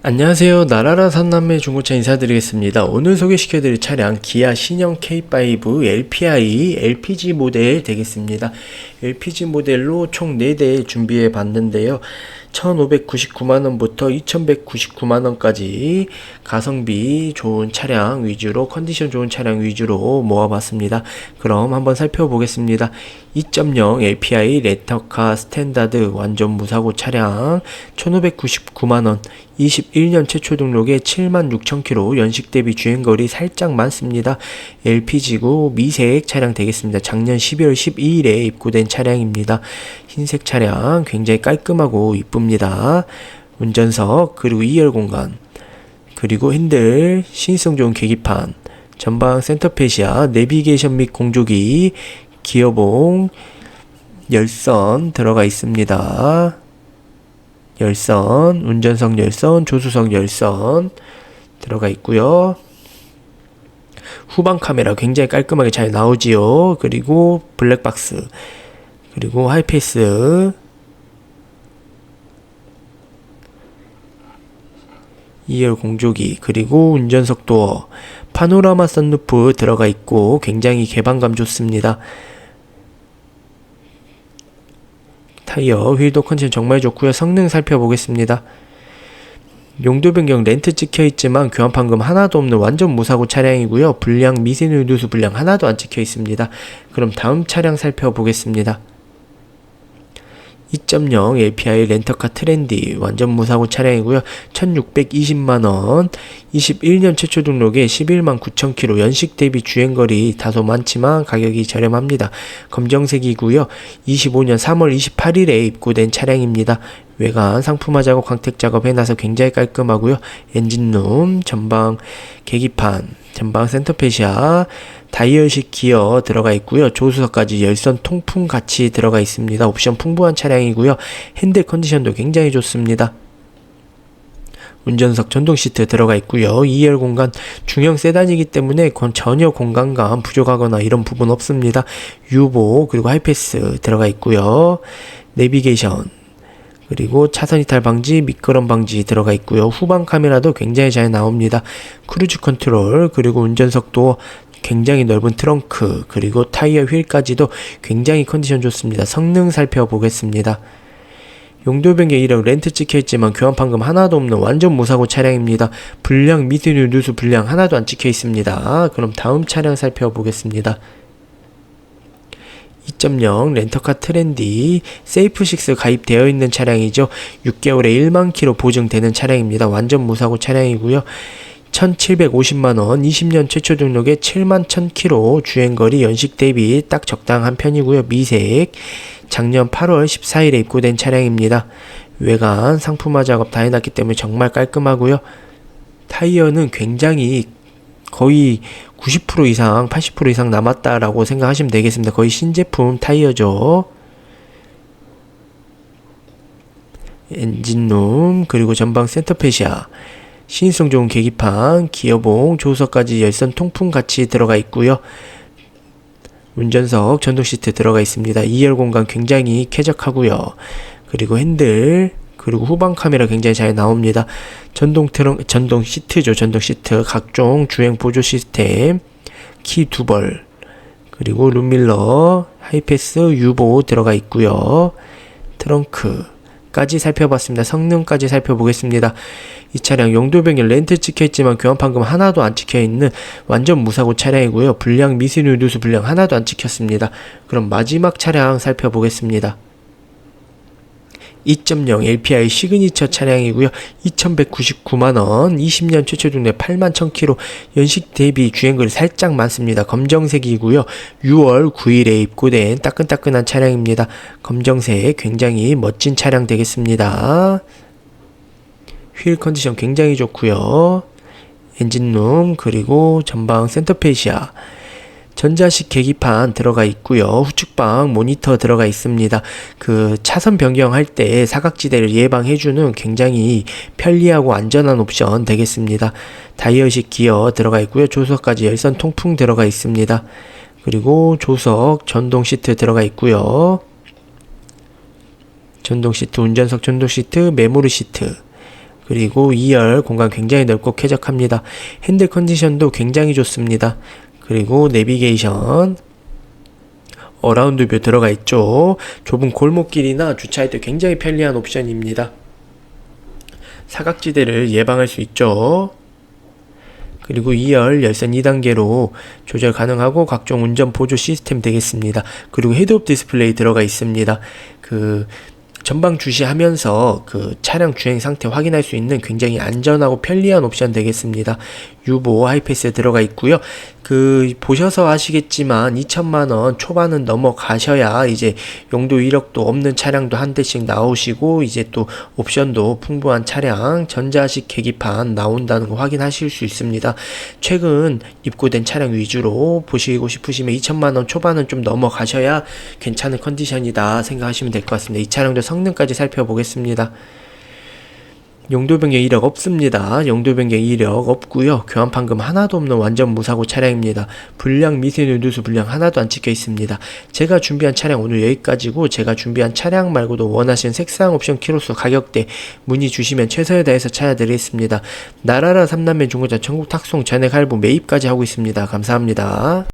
안녕하세요. 나라라 산남매 중고차 인사드리겠습니다. 오늘 소개시켜드릴 차량 기아 신형 K5 LPI LPG 모델 되겠습니다. LPG 모델로 총 4대 준비해 봤는데요. 1,599만원부터 2,199만원까지 가성비 좋은 차량 위주로 컨디션 좋은 차량 위주로 모아봤습니다. 그럼 한번 살펴보겠습니다. 2.0 LPI 레터카 스탠다드 완전 무사고 차량 1,599만원 21년 최초 등록에 7만 6천 킬로 연식 대비 주행거리 살짝 많습니다. LPG고 미색 차량 되겠습니다. 작년 12월 12일에 입고된 차량입니다. 흰색 차량 굉장히 깔끔하고 이쁩니다. 운전석 그리고 2열 공간 그리고 핸들 신성 좋은 계기판 전방 센터페시아 내비게이션 및 공조기 기어봉 열선 들어가 있습니다. 열선, 운전석 열선, 조수석 열선 들어가 있고요. 후방 카메라 굉장히 깔끔하게 잘 나오지요. 그리고 블랙박스, 그리고 하이패스, 2열 공조기, 그리고 운전석 도어, 파노라마 선루프 들어가 있고 굉장히 개방감 좋습니다. 타이어, 휠도 컨디션 정말 좋고요. 성능 살펴보겠습니다. 용도 변경 렌트 찍혀 있지만 교환 판금 하나도 없는 완전 무사고 차량이고요. 불량 미세누 누수 불량 하나도 안 찍혀 있습니다. 그럼 다음 차량 살펴보겠습니다. 2.0 LPI 렌터카 트렌디 완전 무사고 차량이고요. 1620만원 21년 최초 등록에 11만 9천 킬로 연식 대비 주행거리 다소 많지만 가격이 저렴합니다. 검정색이고요. 25년 3월 28일에 입고된 차량입니다. 외관 상품화 작업 광택 작업 해놔서 굉장히 깔끔하고요. 엔진룸 전방 계기판 전방 센터페시아 다이얼식 기어 들어가 있고요. 조수석까지 열선 통풍 같이 들어가 있습니다. 옵션 풍부한 차량이고요. 핸들 컨디션도 굉장히 좋습니다. 운전석 전동 시트 들어가 있고요. 2열 공간 중형 세단이기 때문에 전혀 공간감 부족하거나 이런 부분 없습니다. 유보 그리고 하이패스 들어가 있고요. 내비게이션 그리고 차선 이탈 방지, 미끄럼 방지 들어가 있고요. 후방 카메라도 굉장히 잘 나옵니다. 크루즈 컨트롤, 그리고 운전석도 굉장히 넓은 트렁크, 그리고 타이어 휠까지도 굉장히 컨디션 좋습니다. 성능 살펴보겠습니다. 용도 변경 이력 렌트 찍혀 있지만 교환 판금 하나도 없는 완전 무사고 차량입니다. 불량 미세누 누수 불량 하나도 안 찍혀 있습니다. 그럼 다음 차량 살펴보겠습니다. 2.0 렌터카 트렌디 세이프6 가입되어 있는 차량이죠. 6개월에 1만 킬로 보증되는 차량입니다. 완전 무사고 차량이고요. 1,750만원, 20년 최초 등록에 7만 1000km 주행거리 연식 대비 딱 적당한 편이고요. 미색, 작년 8월 14일에 입고된 차량입니다. 외관, 상품화 작업 다 해놨기 때문에 정말 깔끔하고요. 타이어는 굉장히 거의 90% 이상, 80% 이상 남았다라고 생각하시면 되겠습니다. 거의 신제품 타이어죠. 엔진룸, 그리고 전방 센터페시아, 신성 좋은 계기판, 기어봉, 조수석까지 열선 통풍 같이 들어가 있고요. 운전석 전동 시트 들어가 있습니다. 2열 공간 굉장히 쾌적하고요. 그리고 핸들, 그리고 후방 카메라 굉장히 잘 나옵니다. 전동 트렁, 전동 시트죠. 전동 시트. 각종 주행 보조 시스템. 키 두 벌. 그리고 룸밀러, 하이패스, 유보 들어가 있고요. 트렁크 까지 살펴봤습니다. 성능까지 살펴보겠습니다. 이 차량 용도 변경 렌트 찍혀 있지만 교환 판금 하나도 안 찍혀 있는 완전 무사고 차량이고요. 불량 미세누 누수 불량 하나도 안 찍혔습니다. 그럼 마지막 차량 살펴보겠습니다. 2.0 LPI 시그니처 차량이고요. 2,199만원, 20년 최초 등록 8만 1000km, 연식 대비 주행거리 살짝 많습니다. 검정색이고요. 6월 9일에 입고된 따끈따끈한 차량입니다. 검정색 굉장히 멋진 차량 되겠습니다. 휠 컨디션 굉장히 좋고요. 엔진룸 그리고 전방 센터페시아 전자식 계기판 들어가 있고요. 후측방 모니터 들어가 있습니다. 그 차선 변경할 때 사각지대를 예방해주는 굉장히 편리하고 안전한 옵션 되겠습니다. 다이어식 기어 들어가 있고요. 조석까지 열선 통풍 들어가 있습니다. 그리고 조석 전동 시트 들어가 있고요. 전동 시트 운전석 전동 시트 메모리 시트 그리고 2열 공간 굉장히 넓고 쾌적합니다. 핸들 컨디션도 굉장히 좋습니다. 그리고 내비게이션 어라운드 뷰 들어가 있죠. 좁은 골목길이나 주차할 때 굉장히 편리한 옵션입니다. 사각지대를 예방할 수 있죠. 그리고 2열 열선 2단계로 조절 가능하고 각종 운전 보조 시스템 되겠습니다. 그리고 헤드업 디스플레이 들어가 있습니다. 그 전방 주시하면서 그 차량 주행 상태 확인할 수 있는 굉장히 안전하고 편리한 옵션 되겠습니다. 유보 하이패스 들어가 있고요. 그 보셔서 아시겠지만 2천만 원 초반은 넘어가셔야 이제 용도 1억도 없는 차량도 한 대씩 나오시고 이제 또 옵션도 풍부한 차량 전자식 계기판 나온다는 거 확인하실 수 있습니다. 최근 입고된 차량 위주로 보시고 싶으시면 2천만 원 초반은 좀 넘어가셔야 괜찮은 컨디션이다 생각하시면 될 것 같습니다. 이 차량도 성능까지 살펴보겠습니다. 용도 변경 이력 없습니다. 용도 변경 이력 없고요. 교환 판금 하나도 없는 완전 무사고 차량입니다. 불량 미세누 누수 불량 하나도 안 찍혀 있습니다. 제가 준비한 차량 오늘 여기까지고 제가 준비한 차량 말고도 원하시는 색상 옵션 키로수 가격대 문의 주시면 최선을 다해서 찾아드리겠습니다. 나라라 삼남매 중고차 전국 탁송 전액 할부 매입까지 하고 있습니다. 감사합니다.